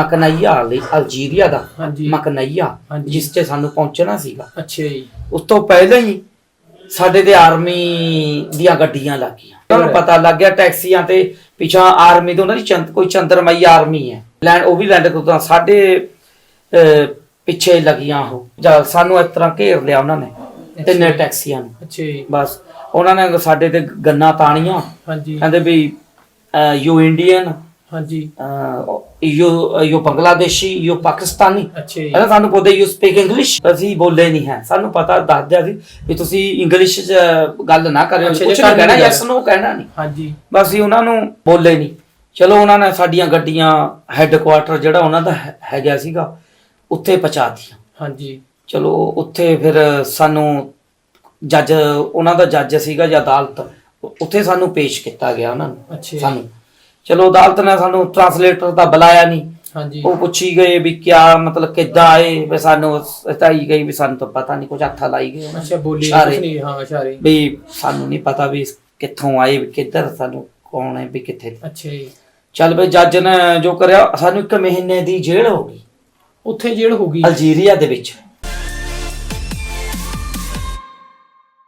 ਮਕਨਈਆ ਲਈ ਅਲਜੀਰੀਆ ਦਾ ਹਾਂਜੀ। ਮਕਨਈਆ ਹਾਂਜੀ। ਜਿਸ ਤੇ ਸਾਨੂੰ ਪਹੁੰਚਣਾ ਸੀਗਾ। ਅੱਛਾ ਜੀ। ਉਸ ਤੋਂ ਪਹਿਲਾਂ ਹੀ ਸਾਡੇ ਦੇ ਆਰਮੀ ਦੀਆਂ ਗੱਡੀਆਂ ਲੱਗੀਆਂ। ਤੁਹਾਨੂੰ ਪਤਾ ਲੱਗ ਗਿਆ ਟੈਕਸੀਆਂ ਤੇ ਪਿਛਾ ਆਰਮੀ ਤੋਂ ਉਹਨਾਂ ਦੀ ਚੰਦ ਕੋਈ ਚੰਦਰਮਈ ਆਰਮੀ ਹੈ। ਲੈਂਡ ਉਹ ਵੀ ਲੈਂਡ ਤੋਂ ਸਾਡੇ ਅਹ, ਪਿੱਛੇ ਲੱਗੀਆਂ ਉਹ। ਜਦ ਸਾਨੂੰ ਇਸ ਤਰ੍ਹਾਂ ਘੇਰ ਲਿਆ ਉਹਨਾਂ ਨੇ ਤਿੰਨੇ ਟੈਕਸੀਆਂ ਨੂੰ। ਅੱਛਾ ਜੀ। ਬਸ ਉਹਨਾਂ ਨੇ ਸਾਡੇ ਤੇ ਗੰਨਾ ਤਾਣੀਆਂ। ਹਾਂਜੀ। ਕਹਿੰਦੇ ਵੀ ਯੂ ਇੰਡੀਅਨ ਹਾਂਜੀ। You you Bangladeshi you Pakistani ਅੱਛਾ ਜੀ। ਸਾਨੂੰ ਪੁੱਛਦੇ ਯੂ ਸਪੀਕ ਇੰਗਲਿਸ਼ ਅਸੀਂ ਬੋਲੇ ਨਹੀਂ ਹੈ। ਸਾਨੂੰ ਪਤਾ ਦੱਸ ਦਿਆ ਸੀ ਵੀ ਤੁਸੀਂ ਇੰਗਲਿਸ਼ 'ਚ ਗੱਲ ਨਾ ਕਰਿਓ। ਕੁਝ ਨਹੀਂ ਕਹਿਣਾ। ਯੈਸ ਨੋ ਕਹਿਣਾ ਨਹੀਂ। ਹਾਂਜੀ। ਬਸ ਅਸੀਂ ਉਹਨਾਂ ਨੂੰ ਬੋਲੇ ਨਹੀਂ। ਚਲੋ ਉਹਨਾਂ ਨੇ ਸਾਡੀਆਂ ਗੱਡੀਆਂ ਹੈੱਡਕੁਆਟਰ ਜਿਹੜਾ ਉਹਨਾਂ ਦਾ ਹੈ- ਹੈਗਾ ਸੀਗਾ ਉੱਥੇ ਪਹੁੰਚਾ ਦਿੱਤੀਆਂ। ਹਾਂਜੀ। ਚਲੋ ਉੱਥੇ ਫਿਰ ਸਾਨੂੰ ਜੱਜ ਉਹਨਾਂ ਦਾ ਜੱਜ ਸੀਗਾ ਜਾਂ ਅਦਾਲਤ ਉੱਥੇ ਸਾਨੂੰ ਪੇਸ਼ ਕੀਤਾ ਗਿਆ ਉਹਨਾਂ ਨੂੰ। ਸਾਨੂੰ। ਚਲੋ ਅਦਾਲਤ ਨੇ ਸਾਨੂੰ ਟਰਾਂਸਲੇਟਰ ਤਾਂ ਬੁਲਾਇਆ ਨਹੀਂ ਹਾਂਜੀ। ਉਹ ਪੁੱਛੀ ਗਏ ਵੀ ਕਿਆ ਮਤਲਬ ਕਿੱਦਾਂ ਆਏ ਵੀ ਸਾਨੂੰ ਸਤਾਈ ਗਈ ਵੀ ਸਾਨੂੰ ਤਾਂ ਪਤਾ ਨਹੀਂ ਕੁਝ ਹੱਥਾਂ ਲਾਈ ਗਏ ਉਹਨਾਂ। ਅੱਛਾ ਬੋਲੀ ਨਹੀਂ ਹਾਂ ਇਸ਼ਾਰੇ। ਵੀ ਸਾਨੂੰ ਨਹੀਂ ਪਤਾ ਵੀ ਕਿੱਥੋਂ ਆਏ ਵੀ ਕਿੱਧਰ ਸਾਨੂੰ ਕੌਣ ਹੈ ਵੀ ਕਿੱਥੇ। ਅੱਛਾ ਜੀ। ਚੱਲ ਬਈ ਜੱਜ ਨੇ ਜੋ ਕਰਿਆ ਸਾਨੂੰ ਇੱਕ ਮਹੀਨੇ ਦੀ ਜੇਲ੍ਹ ਹੋ ਗਈ। ਉੱਥੇ ਜੇਲ੍ਹ ਹੋ ਗਈ। ਅਲਜੀਰੀਆ ਦੇ ਵਿੱਚ।